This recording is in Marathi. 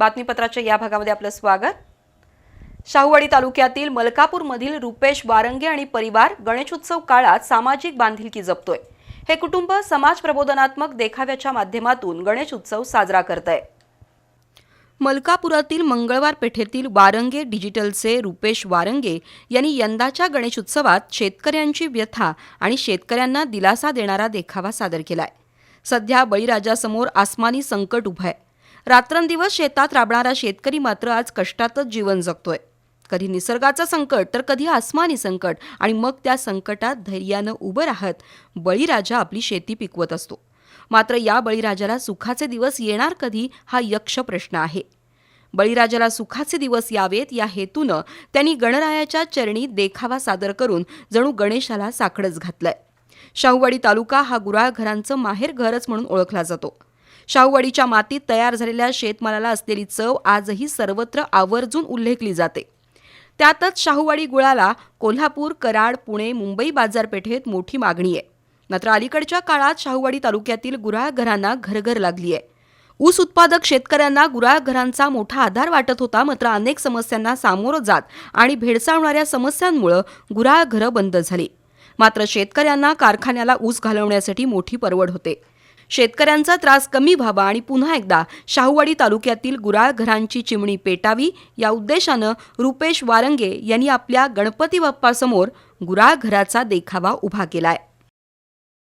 बातमीपत्राच्या या भागामध्ये आपलं स्वागत. शाहूवाडी तालुक्यातील मलकापूरमधील रुपेश वारंगे आणि परिवार गणेशोत्सव काळात सामाजिक बांधिलकी जपतोय. हे कुटुंब समाज प्रबोधनात्मक देखाव्याच्या माध्यमातून गणेश उत्सव साजरा करत आहे मलकापुरातील मंगळवार पेठेतील वारंगे डिजिटलचे रुपेश वारंगे यांनी यंदाच्या गणेश उत्सवात शेतकऱ्यांची व्यथा आणि शेतकऱ्यांना दिलासा देणारा देखावा सादर केलाय. सध्या बळीराजासमोर आसमानी संकट उभं आहे रात्रंदिवस शेतात राबणारा शेतकरी मात्र आज कष्टातच जीवन जगतोय. कधी निसर्गाचं संकट तर कधी आसमानी संकट आणि मग त्या संकटात धैर्यानं उभं राहत बळीराजा आपली शेती पिकवत असतो. मात्र या बळीराजाला सुखाचे दिवस येणार कधी हा यक्ष प्रश्न आहे. बळीराजाला सुखाचे दिवस यावेत या हेतूनं त्यांनी गणरायाच्या चरणी देखावा सादर करून जणू गणेशाला साकडच घातलंय. शाहूवाडी तालुका हा गुराळ घरांचं माहेर घरच म्हणून ओळखला जातो. शाहूवाडीच्या मातीत तयार झालेल्या शेतमालाला असलेली चव आजही सर्वत्र आवर्जून उल्लेखली जाते. त्यातच शाहूवाडी गुळाला कोल्हापूर कराड पुणे मुंबई बाजारपेठेत मोठी मागणी आहे. मात्र अलीकडच्या काळात शाहूवाडी तालुक्यातील गुराळ घरांना घरघर लागली आहे. ऊस उत्पादक शेतकऱ्यांना गुराळ घरांचा मोठा आधार वाटत होता मात्र अनेक समस्यांना सामोरं जात आणि भेडसावणाऱ्या समस्यांमुळं गुराळ घरं बंद झाली. मात्र शेतकऱ्यांना कारखान्याला ऊस घालवण्यासाठी मोठी परवड होते. शेतकऱ्यांचा त्रास कमी व्हावा आणि पुन्हा एकदा शाहूवाडी तालुक्यातील गुराळ घरांची चिमणी पेटावी या उद्देशानं रुपेश वारंगे यांनी आपल्या गणपती बाप्पासमोर गुराळ घराचा देखावा उभा केलाय.